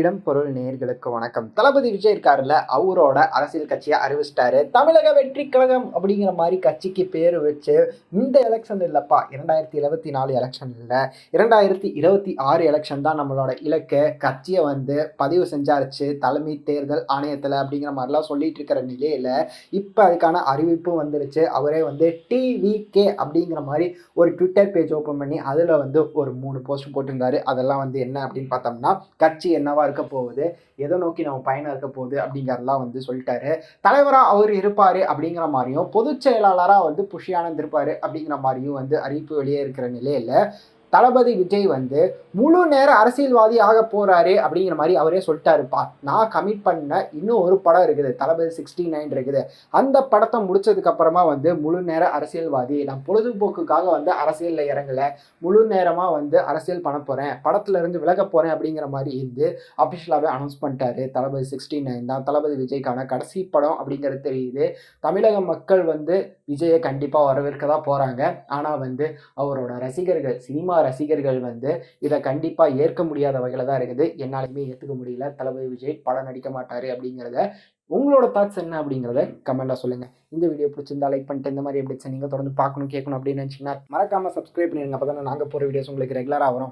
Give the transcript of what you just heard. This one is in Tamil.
இடம் பொருள் நேர்களுக்கு வணக்கம். தளபதி விஜய் இருக்காருல்ல அவரோட அரசியல் கட்சியை அறிவிச்சிட்டாரு. தமிழக வெற்றி கழகம் அப்படிங்கிற மாதிரி கட்சிக்கு பேர் வச்சு இந்த எலெக்ஷன் இல்லைப்பா இரண்டாயிரத்தி இருபத்தி நாலு எலெக்ஷன் இல்லை. இரண்டாயிரத்தி இருபத்தி ஆறு எலெக்ஷன் தான் நம்மளோட இலக்கு. கட்சியை வந்து பதிவு செஞ்சாருச்சு தலைமை தேர்தல் ஆணையத்தில் அப்படிங்கிற மாதிரிலாம் சொல்லிட்டு இருக்கிற நிலையில் இப்போ அதுக்கான அறிவிப்பும் வந்துருச்சு. அவரே வந்து டிவிகே அப்படிங்கிற மாதிரி ஒரு ட்விட்டர் பேஜ் ஓப்பன் பண்ணி அதில் வந்து ஒரு மூணு போஸ்ட் போட்டிருந்தாரு. அதெல்லாம் வந்து என்ன அப்படின்னு பார்த்தோம்னா கட்சி என்னவா இருக்க போகுது எதை நோக்கி நம்ம பயணம் இருக்க போகுது அப்படிங்கிறதெல்லாம் வந்து சொல்லிட்டாரு. தலைவராக அவர் இருப்பார் அப்படிங்கிற மாதிரியும் பொதுச் செயலாளராக வந்து புஷியானந்த் இருப்பார் அப்படிங்கிற மாதிரியும் வந்து அறிவிப்பு வெளியே இருக்கிற நிலையில் தளபதி விஜய் வந்து முழு நேர அரசியல்வாதி ஆக போறாரு அப்படிங்கிற மாதிரி அவரே சொல்லிட்டாருப்பா. நான் கமிட் பண்ண இன்னும் ஒரு படம் இருக்குது. தளபதி சிக்ஸ்டி நைன் இருக்குது. அந்த படத்தை முடிச்சதுக்கு அப்புறமா வந்து முழு நேர அரசியல்வாதி நான் பொழுதுபோக்குக்காக வந்து அரசியலில் இறங்கல முழு நேரமாக வந்து அரசியல் பண்ண போகிறேன் படத்துல இருந்து விலக போகிறேன் அப்படிங்கிற மாதிரி இருந்து அஃபிஷியலாகவே அனௌன்ஸ் பண்ணிட்டாரு தளபதி சிக்ஸ்டி நைன் தான். தளபதி விஜய்க்கான கடைசி படம் அப்படிங்கிறது தெரியுது. தமிழக மக்கள் வந்து விஜயை கண்டிப்பாக வரவேற்க தான் போகிறாங்க ஆனால் வந்து அவரோட ரசிகர்கள் சினிமா ரசிகர்கள் வந்து இதை கண்டிப்பாக ஏற்க முடியாத வகையில் தான் இருக்குது. என்னாலையுமே ஏற்றுக்க முடியல. தளபதி விஜய் படம் நடிக்க மாட்டார் அப்படிங்கிறத உங்களோட தாட்ஸ் என்ன அப்படிங்கிறத கமெண்ட்டாக சொல்லுங்கள் இந்த வீடியோ பிடிச்சிருந்தா லைக் பண்ணிட்டு இந்த மாதிரி எப்படி நீங்கள் தொடர்ந்து பார்க்கணும் கேட்கணும் அப்படின்னு நினச்சிங்கன்னா மறக்காமல் சப்ஸ்கிரைப் பண்ணிடுங்க. அப்போ தான் நாங்கள் போகிற வீடியோஸ் உங்களுக்கு ரெகுலராக வரும்.